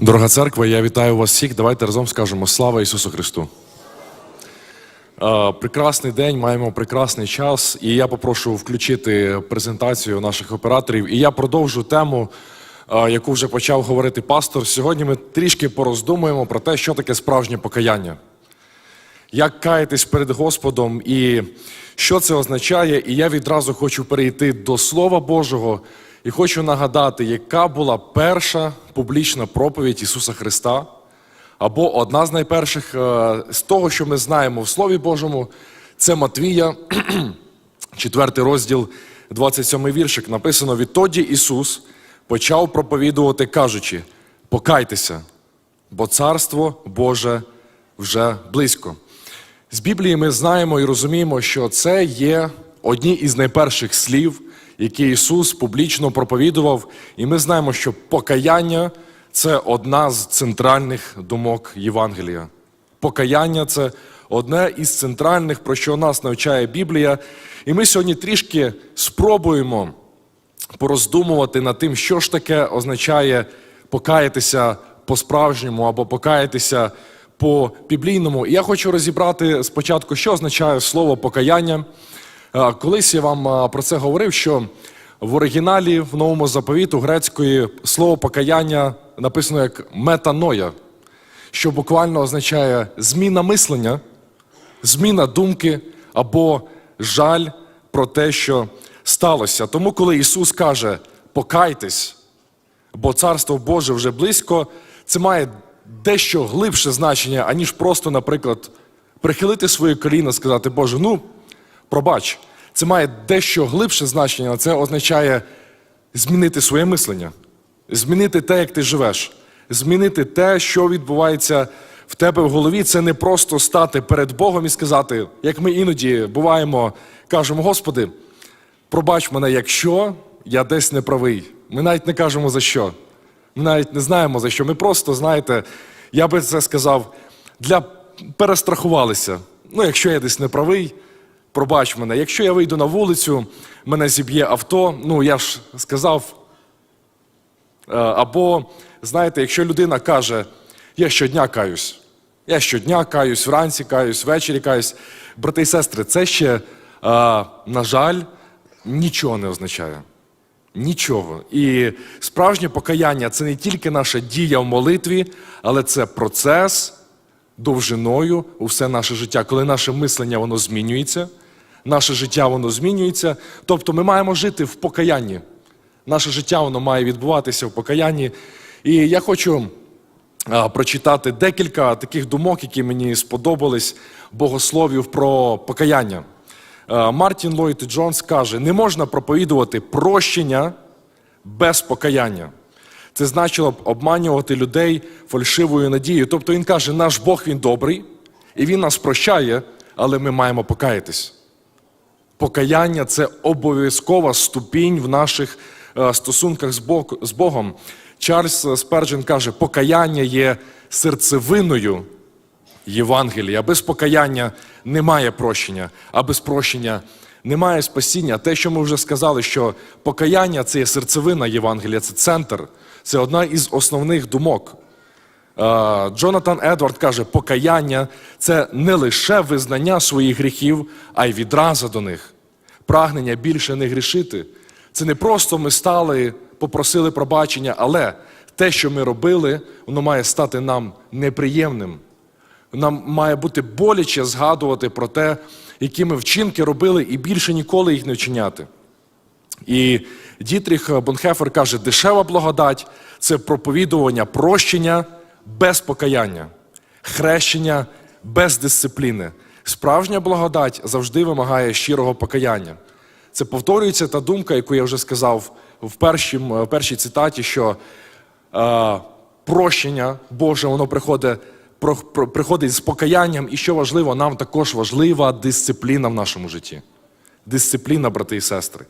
Дорога церква, я вітаю вас всіх. Давайте разом скажемо слава Ісусу Христу. Е, Прекрасний день, маємо прекрасний час, і я попрошу включити презентацію наших операторів. І я продовжу тему, е, яку вже почав говорити пастор. Сьогодні ми трішки пороздумуємо про те, що таке справжнє покаяння. Як каятись перед Господом і що це означає. І я відразу хочу перейти до Слова Божого і хочу нагадати, яка була перша публічна проповідь Ісуса Христа, або одна з найперших е, з того, що ми знаємо в Слові Божому, це Матвія, 4 розділ, 27 віршик. Написано: відтоді Ісус почав проповідувати, кажучи: покайтеся, бо Царство Боже вже близько. З Біблії ми знаємо і розуміємо, що це є одні із найперших слів, які Ісус публічно проповідував. І ми знаємо, що покаяння це одна з центральних думок Євангелія. Покаяння це одне із центральних, про що нас навчає Біблія. І ми сьогодні трішки спробуємо пороздумувати над тим, що ж таке означає покаятися по-справжньому або покаятися по біблійному. І я хочу розібрати спочатку, що означає слово покаяння. Е, Колись я вам е, про це говорив, що в оригіналі в новому заповіту грецької слово покаяння написано як метаноя, що буквально означає зміна мислення, зміна думки або жаль про те, що сталося. Тому, коли Ісус каже покайтесь, бо Царство Боже вже близько, це має дещо глибше значення, аніж просто, наприклад, прихилити своє коліно, сказати, Боже, ну, пробач. Це має дещо глибше значення, це означає змінити своє мислення, змінити те, як ти живеш, змінити те, що відбувається в тебе в голові. Це не просто стати перед Богом і сказати, як ми іноді буваємо, кажемо, Господи, пробач мене, якщо я десь не правий. Ми навіть не кажемо за що. Ми навіть не знаємо за що. Ми просто, знаєте, я би це сказав, для перестрахувалися. Ну, якщо я десь не правий, пробач мене. Якщо я вийду на вулицю, мене зіб'є авто, ну я ж сказав. Е, Або, знаєте, якщо людина каже, я щодня каюсь, я щодня каюсь, вранці каюсь, ввечері каюсь. Брати і сестри, це ще, е, на жаль, нічого не означає. Нічого. І справжнє покаяння це не тільки наша дія в молитві, але це процес довжиною у все наше життя. Коли наше мислення воно змінюється, наше життя воно змінюється. Тобто ми маємо жити в покаянні. Наше життя воно має відбуватися в покаянні. І я хочу а, прочитати декілька таких думок, які мені сподобались богословів про покаяння. Е, Мартін Ллойд Джонс каже: не можна проповідувати прощення без покаяння. Це значило б обманювати людей фальшивою надією. Тобто він каже, наш Бог він добрий, і Він нас прощає, але ми маємо покаятись. Покаяння це обов'язкова ступінь в наших е, стосунках з Бог- з Богом. Чарльз Сперджен каже, покаяння є серцевиною Євангелія. Без покаяння немає прощення, а без прощення немає спасіння. Те, що ми вже сказали, що покаяння це є серцевина Євангелія, це центр, це одна із основних думок. Е, Джонатан Едвард каже, покаяння це не лише визнання своїх гріхів, а й відраза до них. Прагнення більше не грішити. Це не просто ми стали, попросили пробачення, але те, що ми робили, воно має стати нам неприємним. Нам має бути боляче згадувати про те, які ми вчинки робили, і більше ніколи їх не вчиняти. І Дітріх Бонхефер каже, дешева благодать це проповідування прощення без покаяння, хрещення без дисципліни. Справжня благодать завжди вимагає щирого покаяння. Це повторюється та думка, яку я вже сказав в, першім, в першій цитаті, що е, прощення Боже, воно приходить, про, про- приходить з покаянням, і що важливо, нам також важлива дисципліна в нашому житті. Дисципліна, брати і сестри.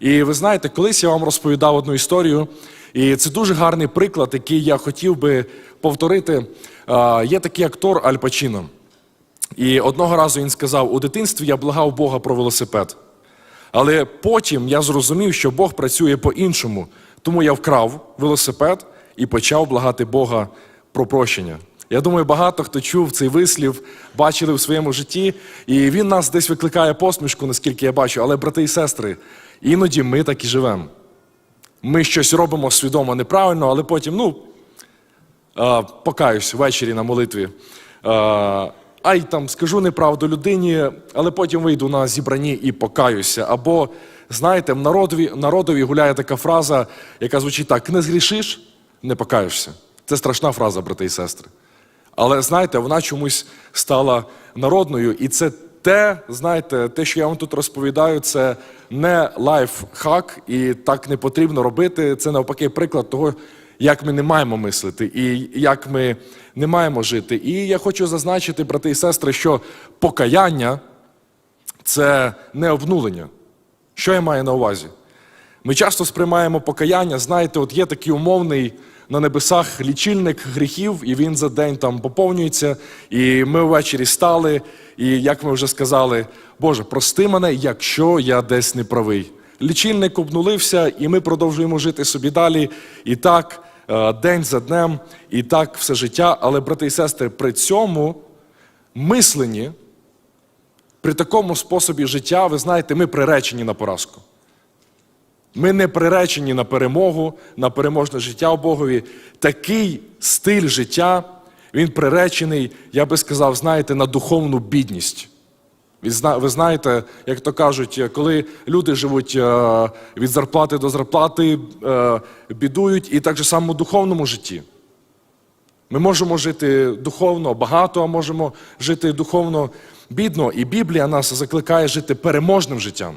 І ви знаєте, колись я вам розповідав одну історію, і це дуже гарний приклад, який я хотів би повторити. Є такий актор Аль Пачіно. І одного разу він сказав: у дитинстві я благав Бога про велосипед. Але потім я зрозумів, що Бог працює по-іншому. Тому я вкрав велосипед і почав благати Бога про прощення. Я думаю, багато хто чув цей вислів, бачили в своєму житті, і він нас десь викликає посмішку, наскільки я бачу. Але, брати і сестри, іноді ми так і живемо. Ми щось робимо свідомо неправильно, але потім, ну, покаюсь ввечері на молитві. Ай там скажу неправду людині, але потім вийду на зібранні і покаюся. Або, знаєте, народові, народові гуляє така фраза, яка звучить так: не згрішиш, не покаєшся. Це страшна фраза, брати і сестри. Але знаєте, вона чомусь стала народною, і це те, знаєте, те, що я вам тут розповідаю, це не лайфхак, і так не потрібно робити. Це навпаки приклад того, як ми не маємо мислити і як ми не маємо жити. І я хочу зазначити, брати і сестри, що покаяння це не обнулення. Що я маю на увазі? Ми часто сприймаємо покаяння, знаєте, от є такий умовний на небесах лічильник гріхів, і він за день там поповнюється. І ми ввечері стали, і як ми вже сказали, Боже, прости мене, якщо я десь не правий. Лічильник обнулився, і ми продовжуємо жити собі далі. І так, е, день за днем, і так все життя. Але, брати і сестри, при цьому мисленні, при такому способі життя, ви знаєте, ми приречені на поразку. Ми не приречені на перемогу, на переможне життя у Богові. Такий стиль життя, він приречений, я би сказав, знаєте, на духовну бідність. Ви знаєте, як то кажуть, коли люди живуть е, від зарплати до зарплати, е, бідують, і так же само у духовному житті. Ми можемо жити духовно багато, а можемо жити духовно бідно. І Біблія нас закликає жити переможним життям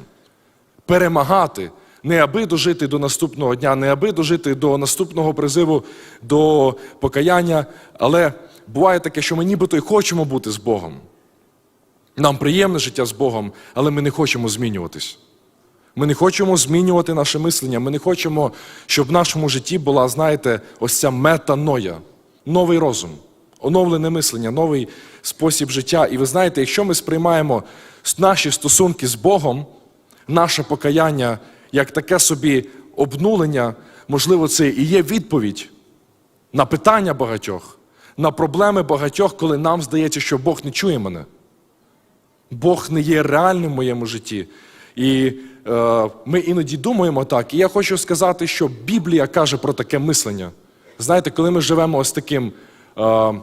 перемагати, не аби дожити до наступного дня, не аби дожити до наступного призиву, до покаяння. Але буває таке, що ми нібито й хочемо бути з Богом. Нам приємне життя з Богом, але ми не хочемо змінюватись. Ми не хочемо змінювати наше мислення. Ми не хочемо, щоб в нашому житті була, знаєте, ось ця метаноя, новий розум, оновлене мислення, новий спосіб життя. І ви знаєте, якщо ми сприймаємо наші стосунки з Богом, наше покаяння як таке собі обнулення, можливо, це і є відповідь на питання багатьох, на проблеми багатьох, коли нам здається, що Бог не чує мене. Бог не є реальним в моєму житті. І е, ми іноді думаємо так. І я хочу сказати, що Біблія каже про таке мислення. Знаєте, коли ми живемо ось таким е,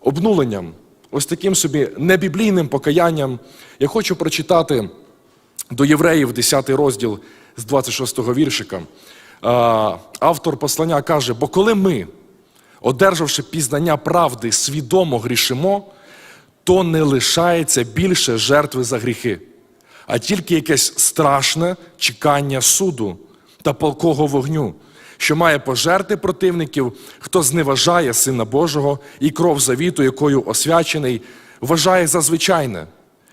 обнуленням, ось таким собі небіблійним покаянням, я хочу прочитати до євреїв 10 розділ з 26 віршика. Е, Автор послання каже: бо коли ми, одержавши пізнання правди, свідомо грішимо, то не лишається більше жертви за гріхи, а тільки якесь страшне чекання суду та палкого вогню, що має пожерти противників, хто зневажає Сина Божого і кров завіту, якою освячений, вважає за звичайне,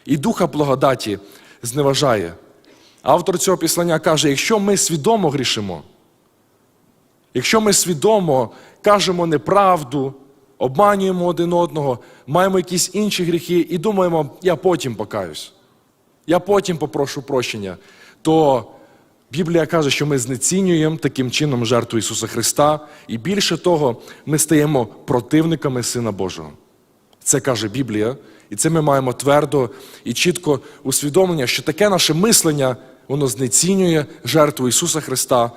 і духа благодаті зневажає. Автор цього післання каже: якщо ми свідомо грішимо, Якщо ми свідомо кажемо неправду, обманюємо один одного, маємо якісь інші гріхи і думаємо, я потім покаюсь, я потім попрошу прощення, то Біблія каже, що ми знецінюємо таким чином жертву Ісуса Христа, і більше того, ми стаємо противниками Сина Божого. Це каже Біблія, і це ми маємо твердо і чітко усвідомлення, що таке наше мислення, воно знецінює жертву Ісуса Христа.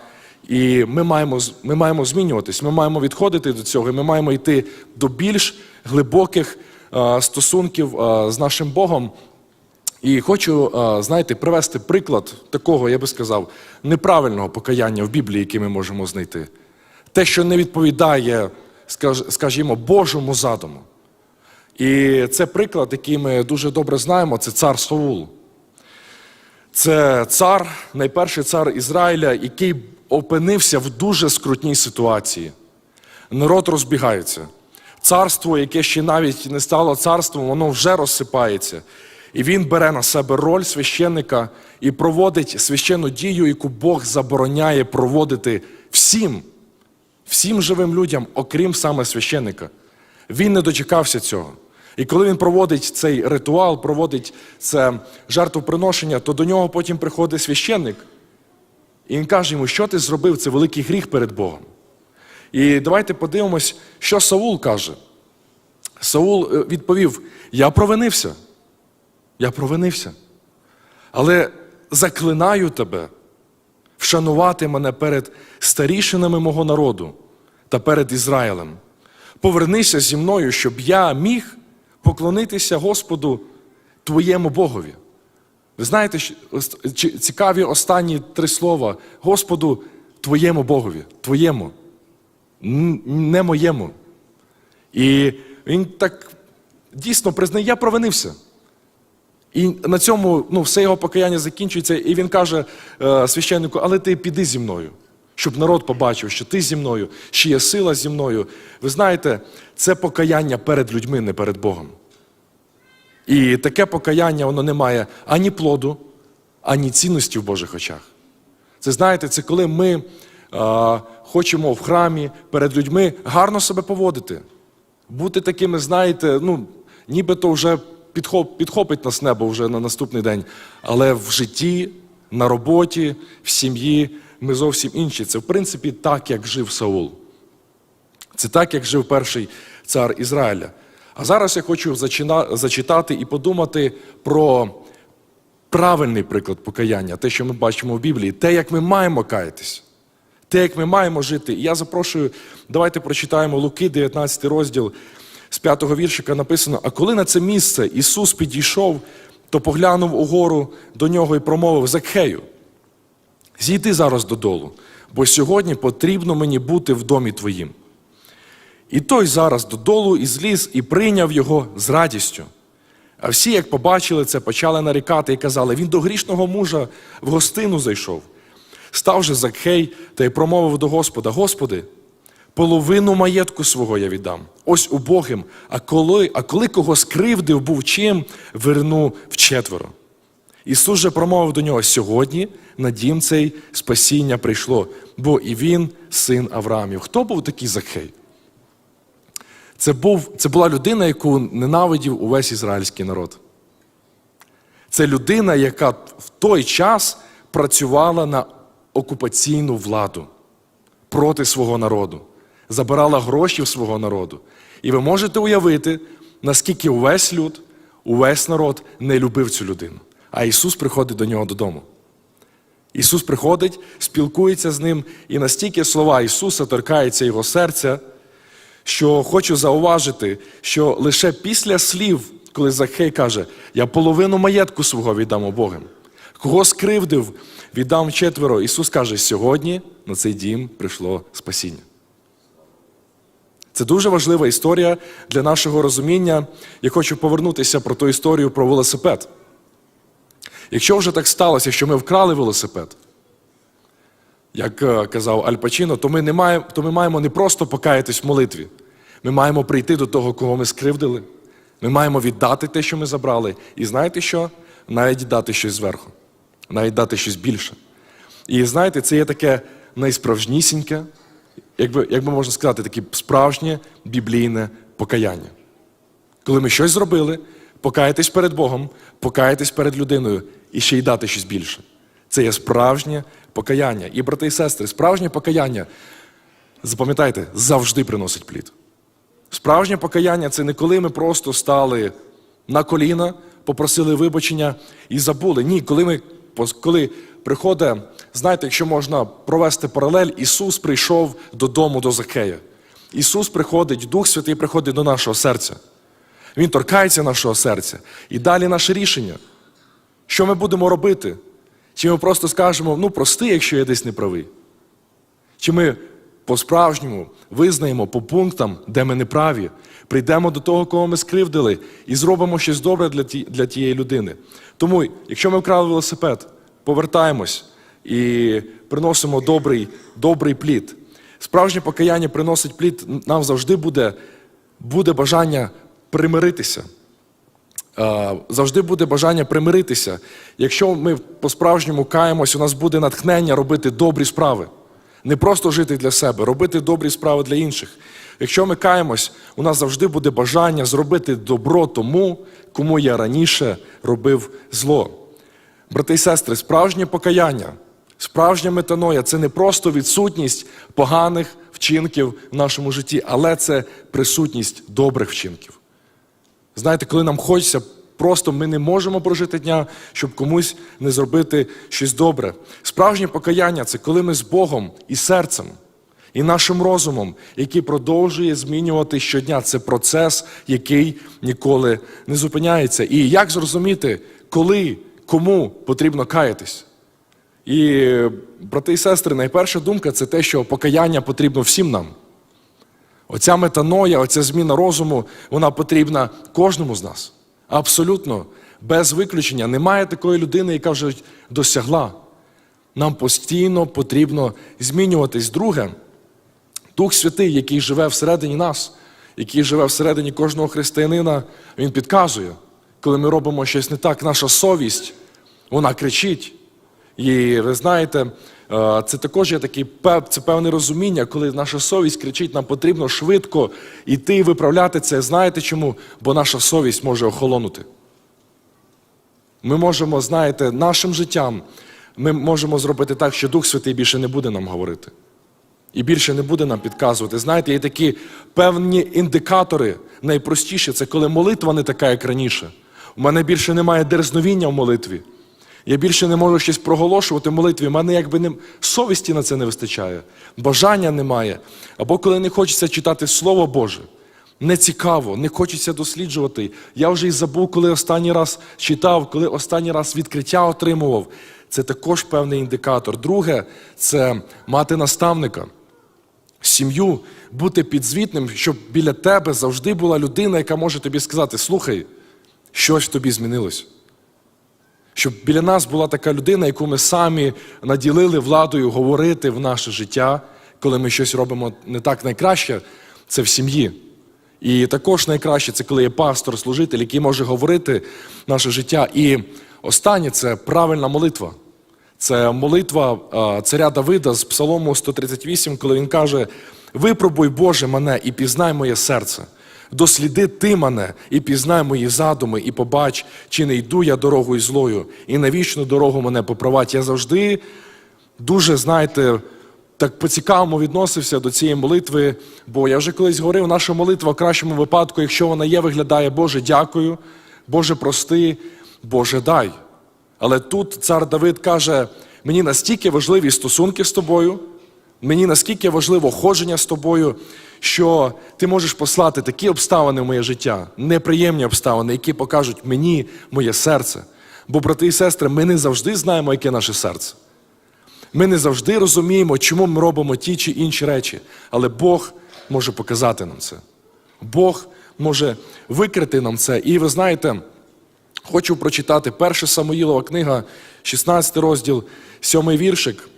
І ми маємо, ми маємо змінюватись, ми маємо відходити до цього, і ми маємо йти до більш глибоких е, стосунків е, з нашим Богом. І хочу, е, знаєте, привести приклад такого, я би сказав, неправильного покаяння в Біблії, яке ми можемо знайти. Те, що не відповідає, скаж- скажімо, Божому задуму. І це приклад, який ми дуже добре знаємо, це цар Саул. Це цар, найперший цар Ізраїля, який опинився в дуже скрутній ситуації. Народ розбігається. Царство, яке ще навіть не стало царством, воно вже розсипається. І він бере на себе роль священника і проводить священну дію, яку Бог забороняє проводити всім, всім живим людям, окрім саме священника. Він не дочекався цього. І коли він проводить цей ритуал, проводить це жертвоприношення, то до нього потім приходить священник, і він каже йому, що ти зробив, це великий гріх перед Богом. І давайте подивимось, що Саул каже. Саул е, відповів: Я провинився. Я провинився. Але заклинаю тебе вшанувати мене перед старішинами мого народу та перед Ізраїлем. Повернися зі мною, щоб я міг поклонитися Господу твоєму Богові. Ви знаєте, цікаві останні три слова Господу твоєму Богові, твоєму, не моєму. І він так дійсно признає, я провинився. І на цьому ну, все його покаяння закінчується, і він каже е, священнику, але ти піди зі мною, щоб народ побачив, що ти зі мною, що є сила зі мною. Ви знаєте, це покаяння перед людьми, не перед Богом. І таке покаяння воно не має ані плоду, ані цінності в Божих очах. Це знаєте, це коли ми а, хочемо в храмі перед людьми гарно себе поводити, бути такими, знаєте, ну, нібито вже підхоп, підхопить нас небо вже на наступний день. Але в житті, на роботі, в сім'ї ми зовсім інші. Це, в принципі, так, як жив Саул. Це так, як жив перший цар Ізраїля. А зараз я хочу зачитати і подумати про правильний приклад покаяння, те, що ми бачимо в Біблії, те, як ми маємо каятись, те, як ми маємо жити. І я запрошую, давайте прочитаємо Луки, 19 розділ з 5 віршика написано: А коли на це місце Ісус підійшов, то поглянув угору до нього і промовив Закхею, зійди зараз додолу, бо сьогодні потрібно мені бути в домі твоїм. І той зараз додолу і зліз і прийняв його з радістю. А всі, як побачили це, почали нарікати і казали: він до грішного мужа в гостину зайшов. Став же Закхей та й промовив до Господа: Господи, половину маєтку свого я віддам, ось убогим, а коли, а коли кого скривдив був чим, верну вчетверо. Ісус же промовив до нього: сьогодні на дім цей спасіння прийшло, бо і він син Авраамів. Хто був такий Закхей? Це, був, це була людина, яку ненавидів увесь ізраїльський народ. Це людина, яка в той час працювала на окупаційну владу проти свого народу, забирала гроші в свого народу. І ви можете уявити, наскільки увесь люд, увесь народ не любив цю людину. А Ісус приходить до нього додому. Ісус приходить, спілкується з ним, і настільки слова Ісуса торкаються його серця, що хочу зауважити, що лише після слів, коли Захей каже, я половину маєтку свого віддам обогим, кого скривдив, віддам четверо, Ісус каже, сьогодні на цей дім прийшло спасіння. Це дуже важлива історія для нашого розуміння. Я хочу повернутися про ту історію про велосипед. Якщо вже так сталося, що ми вкрали велосипед, як е, казав Аль Пачіно, то ми, не маємо, то ми маємо не просто покаятись в молитві. Ми маємо прийти до того, кого ми скривдили. Ми маємо віддати те, що ми забрали. І знаєте що? Навіть дати щось зверху, навіть дати щось більше. І знаєте, це є таке найсправжнісіньке, як би можна сказати, таке справжнє біблійне покаяння. Коли ми щось зробили, покаятись перед Богом, покаятись перед людиною і ще й дати щось більше. Це є справжнє покаяння. І, брати і сестри, справжнє покаяння, запам'ятайте, завжди приносить плід. Справжнє покаяння це не коли ми просто стали на коліна, попросили вибачення і забули. Ні, коли ми коли приходить, знаєте, якщо можна провести паралель, Ісус прийшов додому до Закея. Ісус приходить, Дух Святий приходить до нашого серця. Він торкається нашого серця. І далі наше рішення. Що ми будемо робити? Чи ми просто скажемо, ну прости, якщо я десь не правий? Чи ми по-справжньому визнаємо по пунктам, де ми неправі, прийдемо до того, кого ми скривдили, і зробимо щось добре для, ті, для тієї людини. Тому, якщо ми вкрали велосипед, повертаємось і приносимо добрий, добрий плід. Справжнє покаяння приносить плід, нам завжди буде, буде бажання примиритися. Завжди буде бажання примиритися. Якщо ми по-справжньому каємось, у нас буде натхнення робити добрі справи. Не просто жити для себе, робити добрі справи для інших. Якщо ми каємось, у нас завжди буде бажання зробити добро тому, кому я раніше робив зло. Брати і сестри, справжнє покаяння, справжня метаноя це не просто відсутність поганих вчинків в нашому житті, але це присутність добрих вчинків. Знаєте, коли нам хочеться, просто ми не можемо прожити дня, щоб комусь не зробити щось добре. Справжнє покаяння це коли ми з Богом і серцем, і нашим розумом, який продовжує змінювати щодня. Це процес, який ніколи не зупиняється. І як зрозуміти, коли, кому потрібно каятись? І, брати і сестри, найперша думка це те, що покаяння потрібно всім нам. Оця метаноя, оця зміна розуму, вона потрібна кожному з нас. Абсолютно, без виключення. Немає такої людини, яка вже досягла. Нам постійно потрібно змінюватись. Друге, Дух Святий, який живе всередині нас, який живе всередині кожного християнина, він підказує, коли ми робимо щось не так, наша совість, вона кричить. І ви знаєте, це також є такий це певне розуміння, коли наша совість кричить, нам потрібно швидко йти і виправляти це. Знаєте чому? Бо наша совість може охолонути. Ми можемо, знаєте, нашим життям ми можемо зробити так, що Дух Святий більше не буде нам говорити. І більше не буде нам підказувати. Знаєте, є такі певні індикатори. Найпростіше це коли молитва не така, як раніше. У мене більше немає дерзновіння в молитві. Я більше не можу щось проголошувати в молитві. У мене якби не совісті на це не вистачає, бажання немає. Або коли не хочеться читати Слово Боже. Не цікаво, не хочеться досліджувати. Я вже й забув, коли останній раз читав, коли останній раз відкриття отримував. Це також певний індикатор. Друге це мати наставника сім'ю, бути підзвітним, щоб біля тебе завжди була людина, яка може тобі сказати: слухай, щось в тобі змінилось. Щоб біля нас була така людина, яку ми самі наділили владою говорити в наше життя, коли ми щось робимо не так найкраще, це в сім'ї. І також найкраще це коли є пастор, служитель, який може говорити наше життя. І останнє це правильна молитва. Це молитва царя Давида з Псалому 138, коли він каже: Випробуй, Боже, мене і пізнай моє серце. Досліди ти мене і пізнай мої задуми, і побач, чи не йду я дорогою злою, і на вічну дорогу мене попровадь. Я завжди дуже, знаєте, так по-цікавому відносився до цієї молитви, бо я вже колись говорив, наша молитва в кращому випадку, якщо вона є, виглядає Боже, дякую, Боже, прости, Боже, дай. Але тут цар Давид каже: мені настільки важливі стосунки з тобою, мені наскільки важливо ходження з тобою, що ти можеш послати такі обставини в моє життя, неприємні обставини, які покажуть мені моє серце. Бо, брати і сестри, ми не завжди знаємо, яке наше серце. Ми не завжди розуміємо, чому ми робимо ті чи інші речі, але Бог може показати нам це. Бог може викрити нам це. І ви знаєте, хочу прочитати 1 Самуїлова книга, 16 розділ, 7 віршик.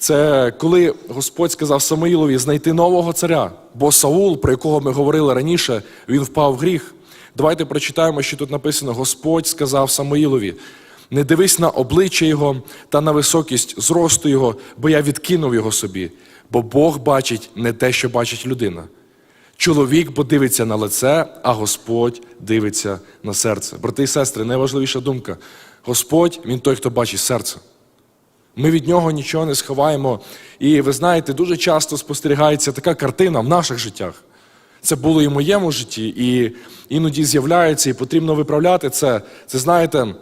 Це коли Господь сказав Самуїлові знайти нового царя, бо Саул, про якого ми говорили раніше, він впав в гріх. Давайте прочитаємо, що тут написано: Господь сказав Самуїлові: не дивись на обличчя його та на високість зросту його, бо я відкинув його собі, бо Бог бачить не те, що бачить людина. Чоловік бо дивиться на лице, а Господь дивиться на серце. Брати і сестри, найважливіша думка: Господь, Він той, хто бачить серце. Ми від нього нічого не сховаємо. І ви знаєте, дуже часто спостерігається така картина в наших життях. Це було і в моєму житті, і іноді з'являється, і потрібно виправляти це. Це знаєте,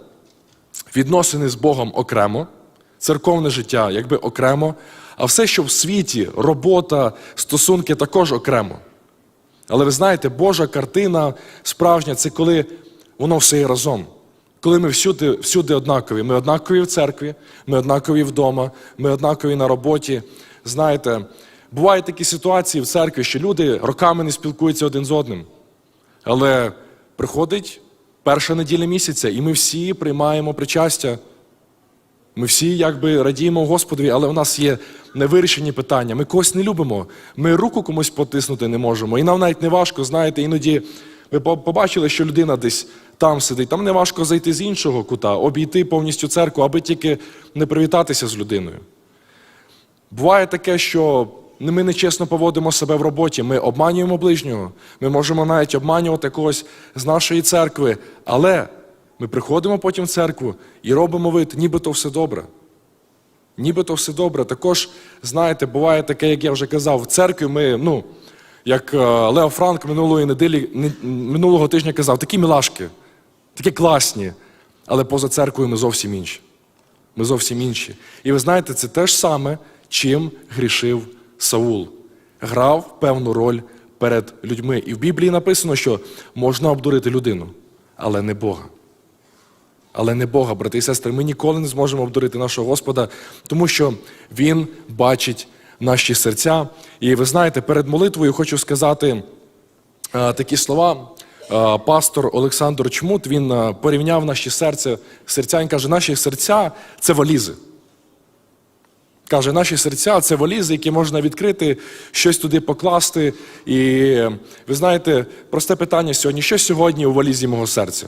відносини з Богом окремо, церковне життя якби окремо, а все, що в світі, робота, стосунки також окремо. Але ви знаєте, Божа картина справжня це коли воно все є разом. Коли ми всюди, всюди однакові. Ми однакові в церкві, ми однакові вдома, ми однакові на роботі. Знаєте, бувають такі ситуації в церкві, що люди роками не спілкуються один з одним. Але приходить перша неділя місяця, і ми всі приймаємо причастя. Ми всі якби радіємо Господові, але у нас є невирішені питання. Ми когось не любимо. Ми руку комусь потиснути не можемо. І нам навіть не важко, знаєте, іноді ви побачили, що людина десь там сидить. Там не важко зайти з іншого кута, обійти повністю церкву, аби тільки не привітатися з людиною. Буває таке, що ми нечесно поводимо себе в роботі, ми обманюємо ближнього, ми можемо навіть обманювати когось з нашої церкви, але ми приходимо потім в церкву і робимо вид, нібито все добре. Нібито все добре. Також, знаєте, буває таке, як я вже казав, в церкві ми, ну, як е, Лео Франк минулої неділі, минулого тижня казав, такі мілашки, такі класні, але поза церквою ми зовсім інші. Ми зовсім інші. І ви знаєте, це те ж саме, чим грішив Саул. Грав певну роль перед людьми. І в Біблії написано, що можна обдурити людину, але не Бога. Але не Бога, брати і сестри. Ми ніколи не зможемо обдурити нашого Господа, тому що Він бачить наші серця. І ви знаєте, перед молитвою хочу сказати е, такі слова. Е, Пастор Олександр Чмут він е, порівняв наші серця, серця. Він каже, наші серця це валізи. Каже, наші серця це валізи, які можна відкрити, щось туди покласти. І ви знаєте, просте питання сьогодні: що сьогодні у валізі мого серця?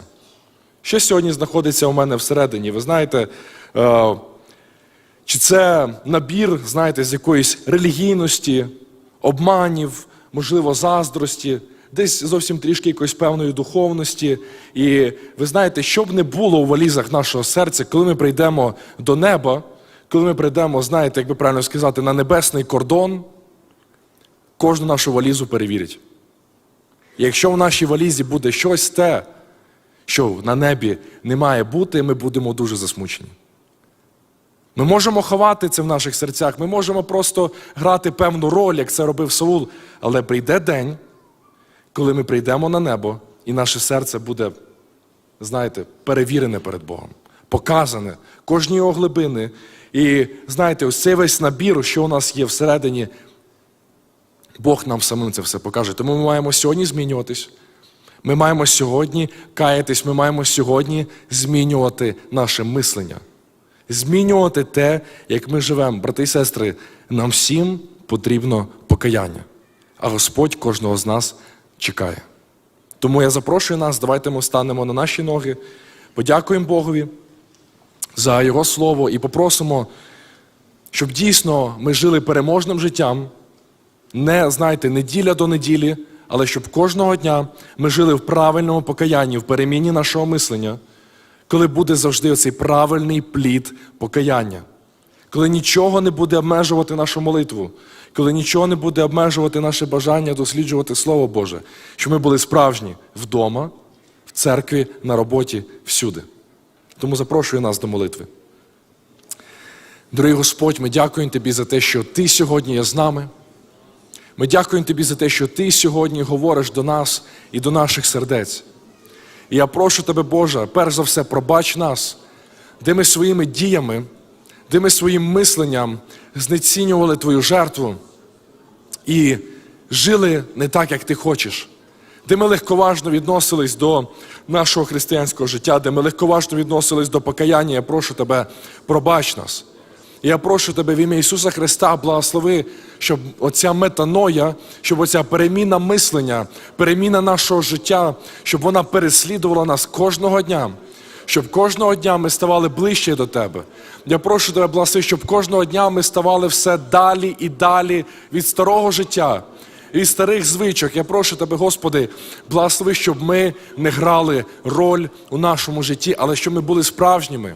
Що сьогодні знаходиться у мене всередині? Ви знаєте, чи це набір, знаєте, з якоїсь релігійності, обманів, можливо, заздрості, десь зовсім трішки якоїсь певної духовності. І ви знаєте, що б не було у валізах нашого серця, коли ми прийдемо до неба, коли ми прийдемо, знаєте, як би правильно сказати, на небесний кордон, кожну нашу валізу перевірять. Якщо в нашій валізі буде щось те, що на небі не має бути, ми будемо дуже засмучені. Ми можемо ховати це в наших серцях, ми можемо просто грати певну роль, як це робив Саул, але прийде день, коли ми прийдемо на небо, і наше серце буде, знаєте, перевірене перед Богом, показане кожні його глибини. І знаєте, ось цей весь набір, що у нас є всередині, Бог нам самим це все покаже. Тому ми маємо сьогодні змінюватись. Ми маємо сьогодні каятись, ми маємо сьогодні змінювати наше мислення, змінювати те, як ми живемо. Брати і сестри, нам всім потрібно покаяння, а Господь кожного з нас чекає. Тому я запрошую нас, давайте ми станемо на наші ноги, подякуємо Богові за Його Слово і попросимо, щоб дійсно ми жили переможним життям не, знаєте, неділя до неділі, але щоб кожного дня ми жили в правильному покаянні, в переміні нашого мислення, коли буде завжди оцей правильний плід покаяння, коли нічого не буде обмежувати нашу молитву, коли нічого не буде обмежувати наше бажання досліджувати Слово Боже, щоб ми були справжні вдома, в церкві, на роботі, всюди. Тому запрошую нас до молитви. Дорогий Господь, ми дякуємо Тобі за те, що Ти сьогодні є з нами. Ми дякуємо Тобі за те, що Ти сьогодні говориш до нас і до наших сердець. І я прошу Тебе, Боже, перш за все, пробач нас, де ми своїми діями, де ми своїм мисленням знецінювали Твою жертву і жили не так, як Ти хочеш, де ми легковажно відносились до нашого християнського життя, де ми легковажно відносились до покаяння. Я прошу Тебе, пробач нас. І Я прошу тебе в ім'я Ісуса Христа, благослови, щоб оця метаноя, щоб оця переміна мислення, переміна нашого життя, щоб вона переслідувала нас кожного дня, щоб кожного дня ми ставали ближче до тебе. Я прошу тебе, благослови, щоб кожного дня ми ставали все далі і далі від старого життя. Від старих звичок. Я прошу тебе, Господи, благослови, щоб ми не грали роль у нашому житті, але щоб ми були справжніми.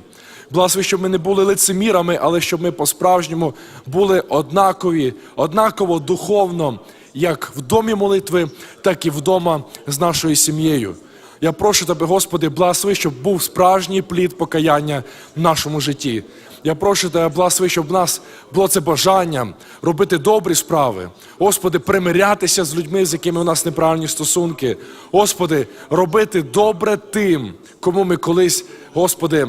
Благослови, щоб ми не були лицемірами, але щоб ми по-справжньому були однакові, однаково духовно, як в домі молитви, так і вдома з нашою сім'єю. Я прошу тебе, Господи, благослови, щоб був справжній плід покаяння в нашому житті. Я прошу тебе, благослови, щоб в нас було це бажання робити добрі справи. Господи, примирятися з людьми, з якими у нас неправильні стосунки. Господи, робити добре тим, кому ми колись, Господи,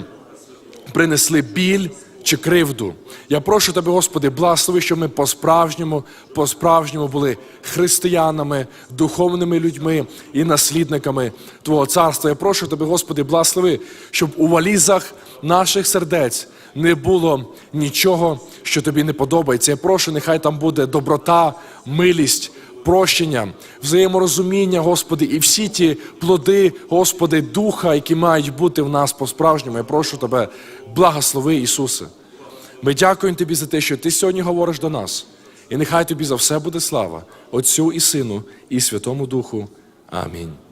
принесли біль чи кривду. Я прошу тебе, Господи, благослови, щоб ми по-справжньому, по-справжньому були християнами, духовними людьми і наслідниками Твого царства. Я прошу тебе, Господи, благослови, щоб у валізах наших сердець не було нічого, що тобі не подобається. Я прошу, нехай там буде доброта, милість. Прощення, взаєморозуміння, Господи, і всі ті плоди, Господи, Духа, які мають бути в нас по-справжньому. Я прошу Тебе, благослови, Ісусе. Ми дякуємо Тобі за те, що Ти сьогодні говориш до нас. І нехай Тобі за все буде слава, Отцю і Сину, і Святому Духу. Амінь.